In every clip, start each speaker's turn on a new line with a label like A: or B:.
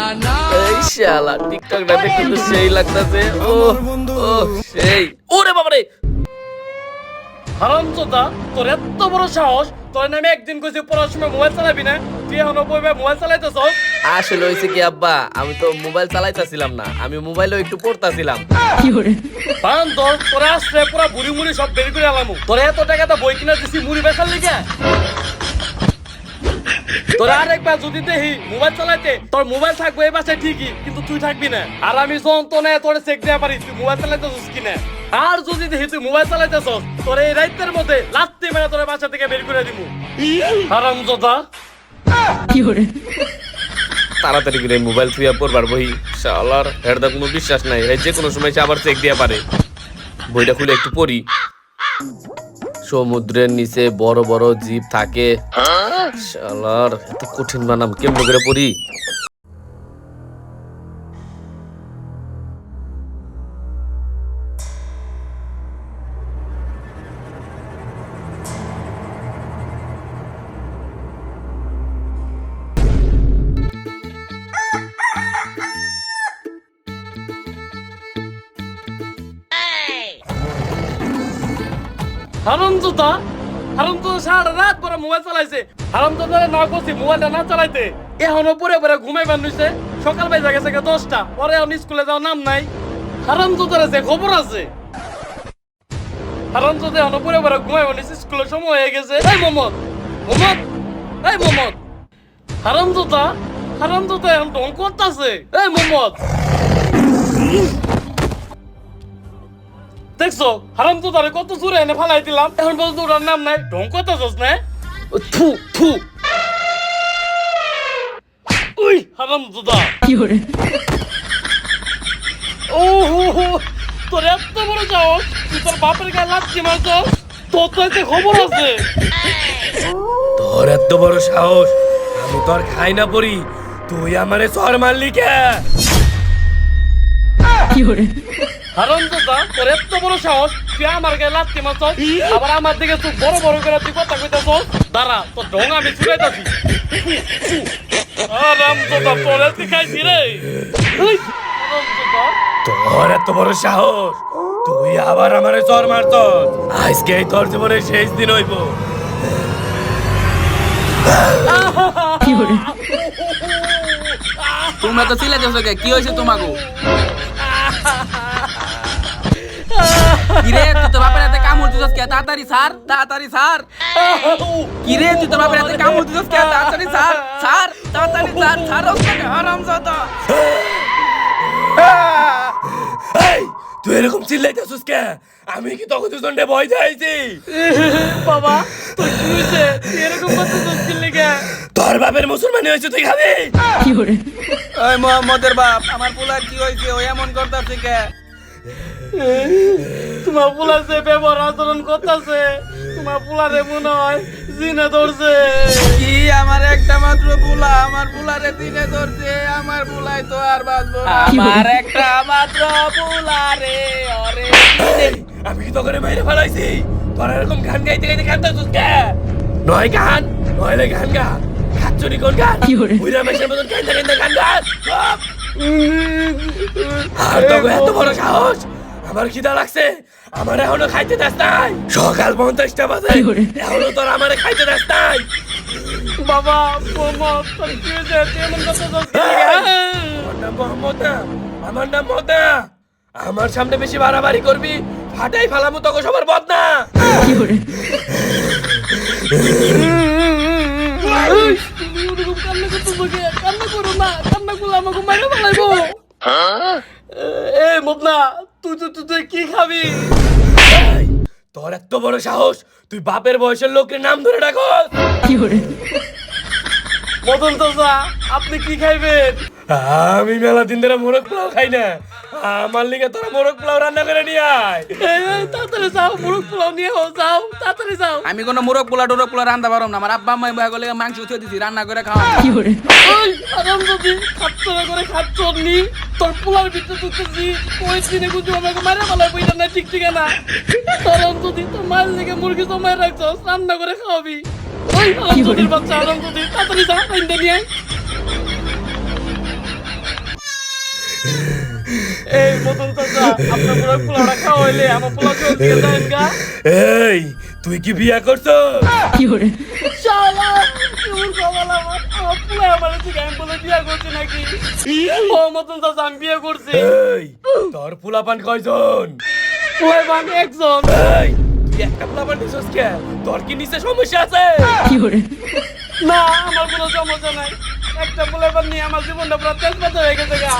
A: এই শালা টিকটকটা দেখতে তো সেই লাগতাছে। ও ও সেই। ওরে বাবারে!
B: হারামচোদা তোর এত বড় সাহস তোর নামে একদিন কইছি পড়ার মোবাইল চালাবি না তুই এখন বইবে মোবাইল চালাইতেছ
A: আসলে হয়েছে কি আব্বা আমি তো মোবাইল চালাইতাছিলাম না আমি মোবাইলও একটু পড়তাছিলাম।
B: তোর তোরা আসছে পুরা বুড়ি মুড়ি সব বের করে আলামু। তোরা এত টাকা তো বই কিনা দিছি মুড়ি বেচার লিগে। তোরা আরেকবার যদি দেখি মোবাইল চালাইতে তোর মোবাইল থাকবে এই বাসায় ঠিকই কিন্তু তুই থাকবি না। আর আমি তোর চেক দেওয়া পারি তুই মোবাইল চালাইতেছিস কিনা আর যদি দেখি তুই মোবাইল চালাইতেছস তোর এই রাইতের মধ্যে লাত্তি মেরে তোর বাসা থেকে বের করে দিবো হারাম জোদা
A: তাড়াতাড়ি করে মোবাইল থুইয়া পড়বার বই শালার হেডদা কোনো বিশ্বাস নাই। এই যে কোনো সময় সে আবার চেক দিয়া পারে। বইটা খুলে একটু পড়ি। সমুদ্রের নিচে বড় বড় জীব থাকে। কঠিন বানাম কেমন করে পড়ি?
B: হারাম জোদা হারাম তো সারা রাত পরে মোবাইল চালাইছে। হারাম তো না করছি মোবাইলটা না চালাইতে। এখনও পরে পরে ঘুমাইবার নিছে সকাল বেজে গেছে দশটা। পরে এখন স্কুলে যাওয়ার নাম নাই। হারাম তো যে খবর আছে। হারাম তো এখনও পরে পরে ঘুমাইবার নিছে স্কুলের সময় হয়ে গেছে। এই মোহাম্মদ মোহাম্মদ, এই মোহাম্মদ। হারাম জোদা হারাম জোদা এখন ঢং করতেছে। এই মোহাম্মদ। দেখছ হারাম তো তারে কত জোরে এনে ফালাই দিলাম। এখন পর্যন্ত ওর নাম নাই ঢং কথা যাস না? থু থু। উই হারাম দাদা ও হো হো তোর এত বড় যাও তুই তোর বাপের গায়ে লাচ্ছি মারছ? তোর তো এতে খবর আছে।
C: তোর এত বড় সাহস আমি তোর খাই না পড়ি তুই আমারে সর মারলি কে?
B: হারাম দাদা তোর এত বড় সাহস তুই আমার গায়ে লাচ্ছি মারছ আবার আমার দিকে তুই বড় বড় করে তুই কথা কইতাছ দাঁড়া তোর ঢং আমি ছুড়াইতাছি হারাম দাদা তোর এত খাইছি রে। উই,
C: তোর এত বড় সাহস তুই আবার আমারে সর মারত আজকে এই তোর জীবনের শেষ দিন হইব।
D: তোমরা তো কে? কি হয়েছে তোমাকে কিরে তুই তো বাপের হাতে কামড় দিছস কে? তাড়াতাড়ি সার তাড়াতাড়ি সার কিরে তুই তো বাপের হাতে কামড় দিছস কে? তাড়াতাড়ি সার সার তাড়াতাড়ি সার সার ওকে হারাম জাদা
C: এই তুই এরকম চিল্লাইতেছিস কে? আমি কি তোকে দুজনটা ভয় যাইছি
B: বাবা তুই কি তুই এরকম দোষ লেগে
C: তোর বাপের মুসলমানি হয়েছে তুই খাবি?
D: ওই মোহাম্মদের বাপ আমার পোলার কি হয়েছে ও এমন করতেছে কে?
B: তোমার পোলা যে ব্যবহার আচরণ করতেছে তোমার পোলারে মনে হয় জিনে ধরছে।
D: কি আমার একটা মাত্র পোলা? আমার পোলারে দিনে ধরছে আমার পোলাই তো আর বাঁচবো আমার একটা মাত্র পোলা রে অরে
C: আমি কি তোকে বাইরে ফেলাইছি? তোর এরকম গান গাইতে গাইতে কাঁদতেছিস কে? নয় গান নইলে গান গা। খাচ্ছনি কোন গান? বুড়া মেশের মতন কান্দা কান্দা গান গা। চুপ। আর তোকে এত বড় সাহস? আমার খিদা লাগছে আমার এখনও খাইতে দাস নাই সকাল পঞ্চাশটা বাজে এখনও তোর আমারে খাইতে দাস নাই
B: বাবা
C: আমার নাম মোহাম্মদ আমার সামনে বেশি বাড়াবাড়ি করবি ফাটাই ফেলামু তোকে সবার বদনা
B: কান্না করো না কান্না করলে আমাকে ফেলাইবো এ না। তুই তুই তুই তুই কি খাবি?
C: তোর এত বড় সাহস তুই বাপের বয়সের লোকের নাম ধরে ডাকস।
B: মদন চাচা আপনি কি খাইবেন?
C: আমি মেলা দিন ধরে মোরগ পোলাও খাই না। আমার লিগে তোরা মোরগ পোলাও রান্না করে নিয়ে আয়।
B: তাড়াতাড়ি যাও মুরগ পোলাও নিয়ে হো যাও তাড়াতাড়ি যাও।
D: আমি কোনো মুরগ পোলা ডোরক পোলা রান্না পারম না। আমার আব্বা আম্মা বয়া গেলে মাংস থুয়ে দিছি রান্না করে খাওয়া।
B: ওই আরাম যদি খাচ্ছ না করে খাচ্ছ নি তোর পোলার ভিতরে ঢুকতেছি ওই দিনে কিন্তু আমাকে মারা বইটা না ঠিক ঠিক না আরাম যদি তোর মায়ের লেগে মুরগি জমায় রাখছ রান্না করে খাওয়াবি। ওই আরাম যদি বাচ্চা আরাম যদি তাড়াতাড়ি যা আইন নিয়ে এই মতন চাচা আপনার পুরো পোলাওটা খাওয়া হইলে আমার পোলাও চল দিয়ে দেন গা।
C: এই তুই কি বিয়া করছ
B: শালা কেমন কমাল আমার আমার পোলা আমার থেকে আমি বলে বিয়ে করছি নাকি? ও মতন চাচা আমি বিয়ে করছি।
C: এই তোর পোলাপান কয়জন?
B: পোলাই বান একজন।
C: এই তুই একটা দিছস কে? তোর কি নিচে সমস্যা আছে?
B: না আমার কোনো সমস্যা নাই। একটা পোলাই বান নিয়ে আমার জীবনটা পুরো তেজপাত হয়ে গেছে গা।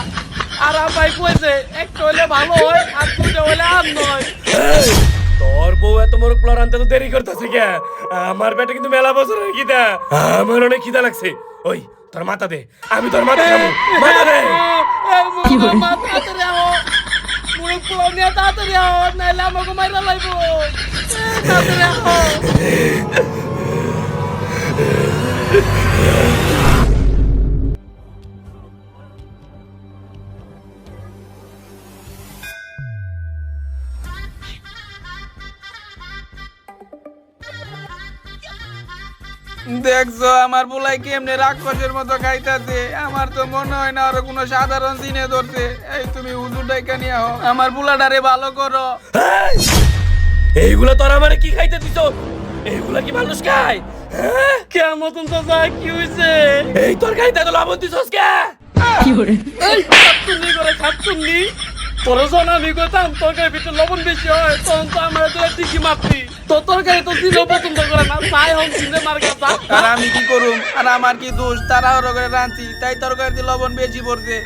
B: আর আমায় কইছে একটা হইলে ভালো হয় আর দুইটা হইলে আর নয়।
C: তোর বউ এত বড় পোলার আনতে তো দেরি করতেছে কে? আমার পেটে কিন্তু মেলা বছর হয়ে খিদা আমার অনেক খিদা লাগছে। ওই তোর মাথা দে। আমি তোর মাথা খাব। মাথা দে।
B: কি করে মা তাড়াতাড়ি আও মুড়ি পোলাও নিয়ে তাড়াতাড়ি আও নাইলে আমাকে মাইরা লাইবো। তাড়াতাড়ি আও
D: দেখছ আমার বুলাই কেমনে রাক্ষসের মতো খাইতাছে? আমার তো মনে হয় না আরও কোনো সাধারণ দিনে ধরছে। এই তুমি হুজুর ডাইকা নিয়ে আও। আমার পোলাটারে ভালো করো।
C: এইগুলো এইগুলা তোর আমারে কি খাইতে দিছ? এইগুলা কি মানুষ খায়? হ্যাঁ?
B: কে মতন চাচা কি হইছে?
C: এই তোর খাইতে তো লবণ দিছস কে?
B: কি করে এই খাচ্ছুন্নি করে খাচ্ছুন্নি তোর যখন আমি কইতাম তরকারি ভিতরে লবণ বেশি হয় তখন তো আমার তোরা টিকি মারতি তো তরকারি তো দিলেও পছন্দ করে না তাই হোক দিলে মার কাছে
D: আর আমি কি করুম? আর আমার কি দোষ? তারা ওর করে রাঁধছি তাই তরকারিতে লবণ বেশি পড়ছে।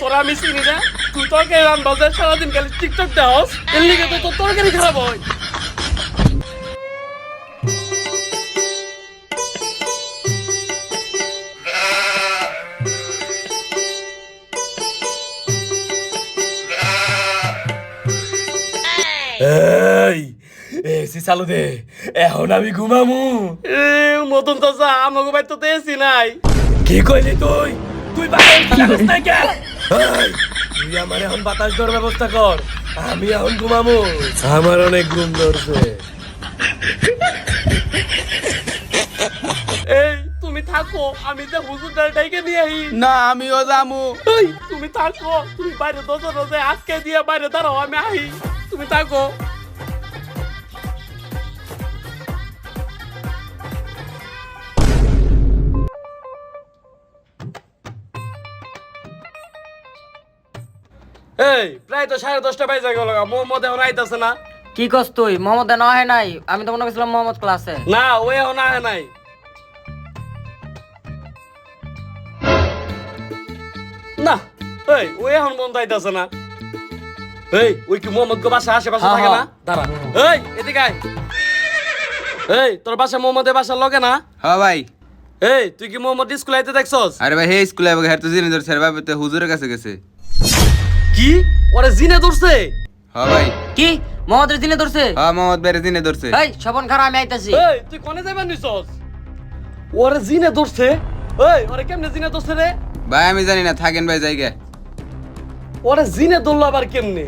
B: তোরা আমি চিনি না। তুই তরকারি রান্না সারাদিন খালি টিকটক দেওয়াস এর লিগে তো তোর তরকারি খারাপ হয়।
C: এই এসি চালু দে এখন আমি ঘুমামু।
B: এ মতন চাচা আমাকে বাইর তো এসি নাই।
C: কি কইলি তুই? তুই বাতাস কে তুই আমার এখন বাতাস দেওয়ার ব্যবস্থা কর আমি এখন ঘুমামু। আমার অনেক ঘুম ধরছে।
B: থাকো আমি তো হুজুর ডাইকে নিয়ে আই
D: না আমিও জামু
B: এই তুমি থাকো তুমি বাইরে দশ রোজে আজকে দিয়ে বাইরে দাঁড়াও আমি আহি। তুমি থাকো। এই প্রায় তো সাড়ে দশটা বাজে গেল মোহাম্মদ এখন আইতাছে না।
E: কি করছ তুই? মোহাম্মদ না হয় নাই। আমি তো মনে করছিলাম মোহাম্মদ ক্লাসে।
B: না ও এখন আহে নাই। এই ও এখন বন্ধ আইতাছে না। এই ওই কি মোহাম্মদ গো বাসা আশেপাশে থাকে না। দাঁড়া। এই এদিকে আয়। এই তোর বাসা মোহাম্মদের বাসার লগে না?
D: হ্যাঁ ভাই।
B: এই তুই কি মোহাম্মদ স্কুল আইতে দেখছস?
D: আরে ভাই হে স্কুলে হ্যাঁ তো জিনে ধরছে ভাই তো হুজুরের কাছে গেছে।
B: কি? ওরে জিনে ধরছে?
D: হ্যাঁ ভাই।
E: কি? মোহাম্মদের দিনে ধরছে?
D: হ্যাঁ মোহাম্মদ বাইরে জিনে ধরছে।
E: এই স্বপন খারাপ আমি আইতাছি।
B: এই তুই কোনে যাইবার নিছস? ওরে জিনে ধরছে? এই ওরে কেমনে জিনে ধরছে রে?
D: ভাই আমি জানি না থাকেন ভাই জায়গা
B: ওরে জিনে ধরলো আবার কেমনে?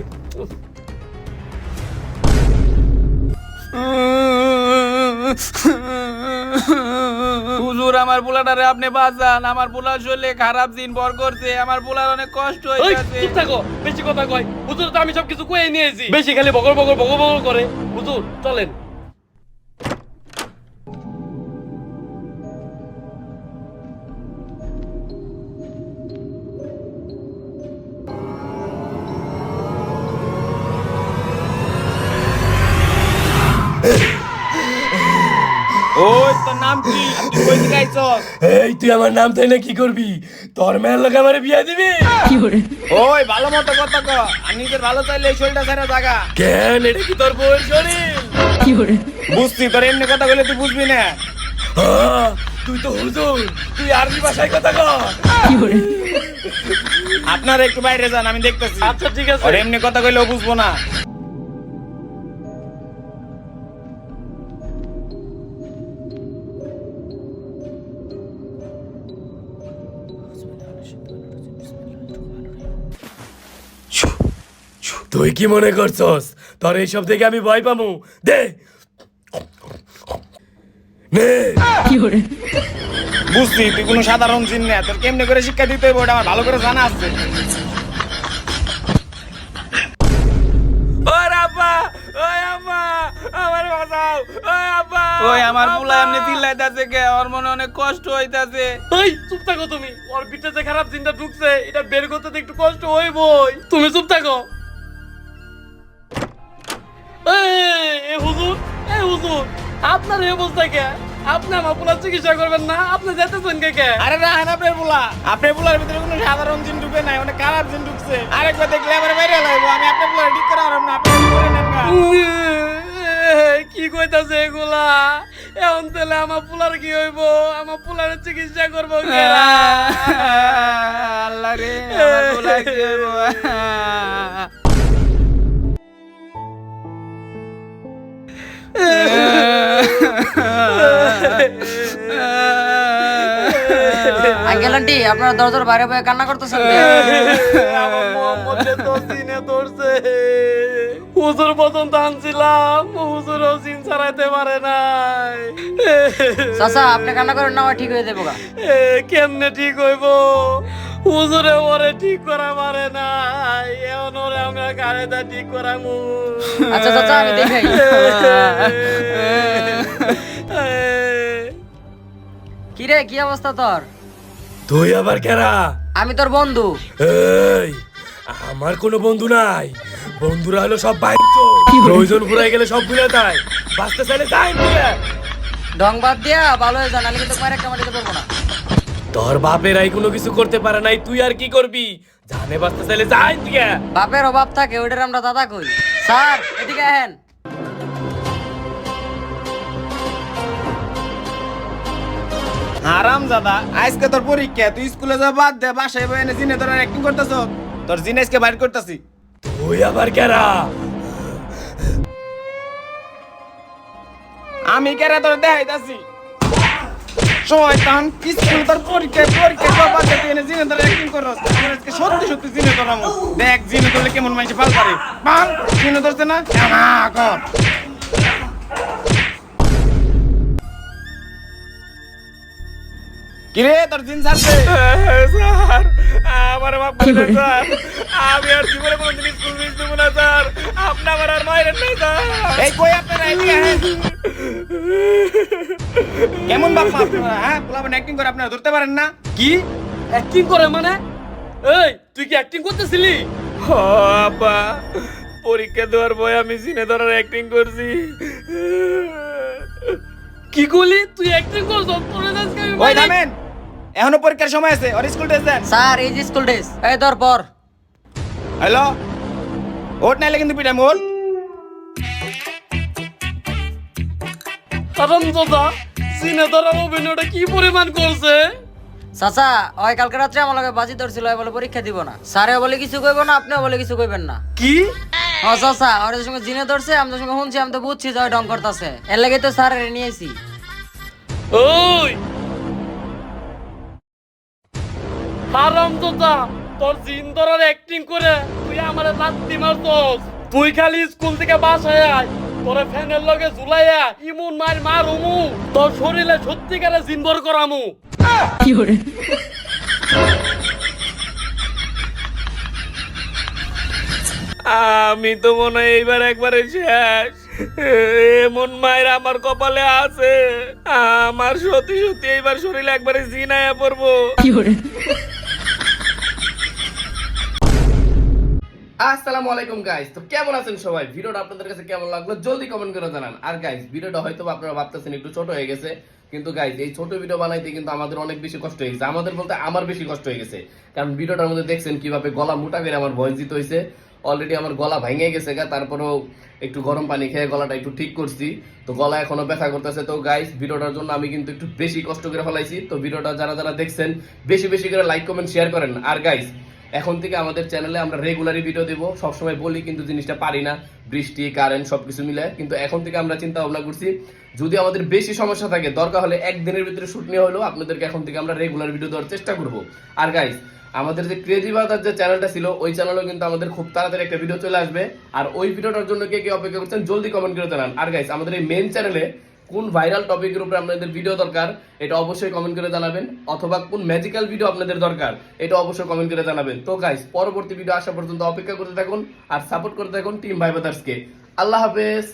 D: হুজুর আমার পোলাটারে আপনি বাঁচান। আমার পোলা শরীরে খারাপ দিন ভর করছে। আমার পোলার অনেক কষ্ট হয়ে
B: এই,
D: গেছে।
B: চুপ থাকো বেশি কথা কয়। হুজুর তো আমি সব কিছু কয়ে নিয়েছি। বেশি খালি বগর বগর বগর বগর করে। হুজুর চলেন।
D: নাম কি? তুই কই থেকে আইছস?
C: এই তুই আমার নাম তাই না কি করবি? তোর মেয়ের লোক আমার বিয়া দিবি?
D: ওই ভালো মতো কথা ক। আমি তোর ভালো চাইলে এই শরীরটা ছেড়ে জাগা।
C: কেন? এটা কি তোর বউয়ের শরীর?
D: বুঝছি তোর এমনি কথা বলে তুই বুঝবি না।
C: হ্যাঁ, তুই তো হুজুর। তুই আরবি ভাষায় কথা কর?
D: আপনারা একটু বাইরে যান আমি দেখতেছি।
B: আচ্ছা ঠিক আছে।
D: এমনি কথা কইলেও বুঝব না।
C: তুই কি মনে করছস? তোর এইসব থেকে আমি ভয় পাবো। দে।
D: তুই কোনো সাধারণ তোর কেমনে করে শিক্ষা দিতে হবে আমার ভালো করে জানা আছে। আমার মনে অনেক কষ্ট হইতাছে।
B: ওই চুপ থাকো তুমি। ওর খারাপ চিন্তা ঢুকছে এটা বের করতে একটু কষ্ট হইবই। তুমি চুপ থাকো। হুজুর আপনার এই অবস্থা কে? আপনি আমার পোলার চিকিৎসা করবেন না? আপনি যেতেছেন কে কে?
D: আরে রাহেন আপনার পোলা। আপনার পোলার ভিতরে কোনো সাধারণ জিন ঢুকে নাই অনেক খারাপ জিন ঢুকছে। আরেকবার দেখলে আবার বাইরে লাগবো আমি আপনার পোলার ঠিক করে আরাম না আপনি করে নেন
B: কি কইতাছে এগুলা? এখন তাহলে আমার পোলার কি হইব? আমার পোলার চিকিৎসা করব
D: আল্লাহ রে আমার পোলা কি হইবো?
E: আঙ্কেল আন্টি আপনারা দরজার বাইরে বয়ে কান্না করতেছেন কেন?
B: আমার মোহাম্মদকে তো সিনে ধরছে। হুজুর পর্যন্ত আনছিলাম হুজুরও সিন ছাড়াইতে পারে নাই।
E: চাচা আপনি কান্না করেন না ঠিক হয়ে যাব
B: কেমনে ঠিক হইব? হুজুরে ওরে ঠিক করা পারে নাই এখন ওরে আমরা গাড়িটা ঠিক করামু।
E: আচ্ছা চাচা আমি দেখাই। কি রে কি অবস্থা তোর?
C: তুই আবার কেরা?
E: আমি তোর বন্ধু।
C: এই আমার কোনো বন্ধু নাই। বন্ধুরা হলো সব বাইক প্রয়োজন ফুরাই গেলে সব ভুলে যায়। বাঁচতে চাইলে তাই ভুলে।
E: ঢং বাদ দিয়া ভালো হয়ে যান আমি কিন্তু মায়ের একটা মাটিতে পারব না।
C: তোর বাপেরাই কোনো কিছু করতে পারে নাই তুই আর কি করবি? জানে বাঁচতে চাইলে যাই তুই
E: বাপের অভাব থাকে ওইটার আমরা দাদা কই? স্যার এদিকে আহেন।
D: হারাম দাদা আজকে তোর পরীক্ষা তুই স্কুলে যা বাদ দে বাসায় বই এনে জিনে তোর অ্যাক্টিং করতেছ। তোর জিনে আজকে বাইর করতেছি।
C: তুই আবার কেরা?
D: আমি কেরা তোর দেখাইতাছি? শয়তান কিছু তার পরীক্ষায় পরীক্ষায় সব বাচ্চা তুই এনে জিনে ধরে অ্যাক্টিং করস আজকে সত্যি সত্যি জিনে ধরামো। দেখ, জিনে ধরলে কেমন মানুষ পাল পারে। পাল জিনে ধরছে না? না কর। কিরে তোর জিন ছাড়ছে
C: স্যার। আমার বাপ বলে স্যার আমি আর জীবনে কোনো জিনিস মিস দেবো না স্যার। আপনি আমার আর মায়ের নেই স্যার।
D: এই কই আপনারা এদিকে আহেন। কেমন বাপ আপনারা হ্যাঁ? পোলাপান অ্যাক্টিং করে আপনারা ধরতে পারেন না?
B: কি? অ্যাক্টিং করে মানে? এই তুই কি অ্যাক্টিং করতেছিলি?
C: আপা পরীক্ষা দেওয়ার ভয় আমি সিনে ধরার অ্যাক্টিং করছি।
B: কি করলি? তুই অ্যাক্টিং করছ? তোরে আজকে আমি
D: ওই থামেন। এখনও পরীক্ষার সময় আছে ওর স্কুল টেস্ট দেন।
E: স্যার এই যে স্কুল ড্রেস এই তোর পর।
D: হ্যালো? ওট নাইলে কিন্তু পিটাম ওট
B: কারণ দাদা সিনে ধরার অভিনয়টা কি পরিমাণ করছে?
E: চাচা ওই কালকে রাত্রে আমার লগে বাজি ধরছিল ওই বলে পরীক্ষা দিব না। স্যারে বলে কিছু কইব না আপনিও বলে কিছু কইবেন না।
B: কি?
E: ও চাচা ওর সঙ্গে জিনে ধরছে আমি তোর সঙ্গে শুনছি আমি তো বুঝছি যে ওই ঢং করতেছে। এর লাগে তো স্যার নিয়েছি
B: ওই হারাম দাদা তোর জিন ধরার অ্যাক্টিং করে তুই আমার লাত্তি মারছস। তুই খালি স্কুল থেকে বাসায় আয় তোরে ফ্যানের লগে ঝুলাইয়া ইমুন মার মারুমু তোর শরীরে সত্যিকারে জিন ভর করামু
C: আমি তো মনে হয় এইবার একবারে শেষ। এমন মায়ের আমার কপালে আছে। আমার সত্যি সত্যি এইবার শরীরে একবারে জিনায়া পড়ব।
A: আসসালামু আলাইকুম গাইস তো কেমন আছেন সবাই? ভিডিওটা আপনাদের কাছে কেমন লাগল জলদি কমেন্ট করে জানান। আর গাইস ভিডিওটা হয়তো আপনারা ভাবতেছেন একটু ছোট হয়ে গেছে, কিন্তু গাইস এই ছোট ভিডিও বানাইতে কিন্তু আমাদের অনেক বেশি কষ্ট হয়ে গেছে। আমাদের বলতে আমার বেশি কষ্ট হয়ে গেছে। কারণ ভিডিওটার মধ্যে দেখছেন কীভাবে গলা মোটা করে আমার ভয়েস দিতে হয়েছে। অলরেডি আমার গলা ভেঙে গেছে গা, তারপরেও একটু গরম পানি খেয়ে গলাটা একটু ঠিক করছি। তো গলা এখনও ব্যথা করতেছে। তো গাইস ভিডিওটার জন্য আমি কিন্তু একটু বেশি কষ্ট করে ফেলাইছি। তো ভিডিওটা যারা যারা দেখছেন, বেশি বেশি করে লাইক কমেন্ট শেয়ার করেন। আর গাইস এখন থেকে আমাদের চ্যানেলে আমরা রেগুলারই ভিডিও দেব। সবসময় বলি, কিন্তু জিনিসটা পারি না। বৃষ্টি কারেন্ট সবকিছু মিলে। কিন্তু এখন থেকে আমরা চিন্তা ভাবনা করছি, যদি আমাদের বেশি সমস্যা থাকে, দরকার হলে একদিনের ভিতরে শুট নিয়ে হলেও আপনাদেরকে এখন থেকে আমরা রেগুলার ভিডিও দেওয়ার চেষ্টা করব। আর গাইস আমাদের যে ক্রেজি বাজার যে চ্যানেলটা ছিল, ওই চ্যানেলেও কিন্তু আমাদের খুব তাড়াতাড়ি একটা ভিডিও চলে আসবে। আর ওই ভিডিওটার জন্য কে কে অপেক্ষা করছেন, জলদি কমেন্ট করে জানান। আর গাইস আমাদের এই মেন চ্যানেলে কোন ভাইরাল টপিকের উপরে আপনাদের ভিডিও দরকার, এটা অবশ্যই কমেন্ট করে জানাবেন, অথবা কোন ম্যাজিক্যাল ভিডিও আপনাদের দরকার, এটা অবশ্যই কমেন্ট করে জানাবেন। তো গাইস পরবর্তী ভিডিও আসা পর্যন্ত অপেক্ষা করতে থাকুন আর সাপোর্ট করতে থাকুন টিম ভাই ব্রাদার্সকে আল্লাহ হাফেজ।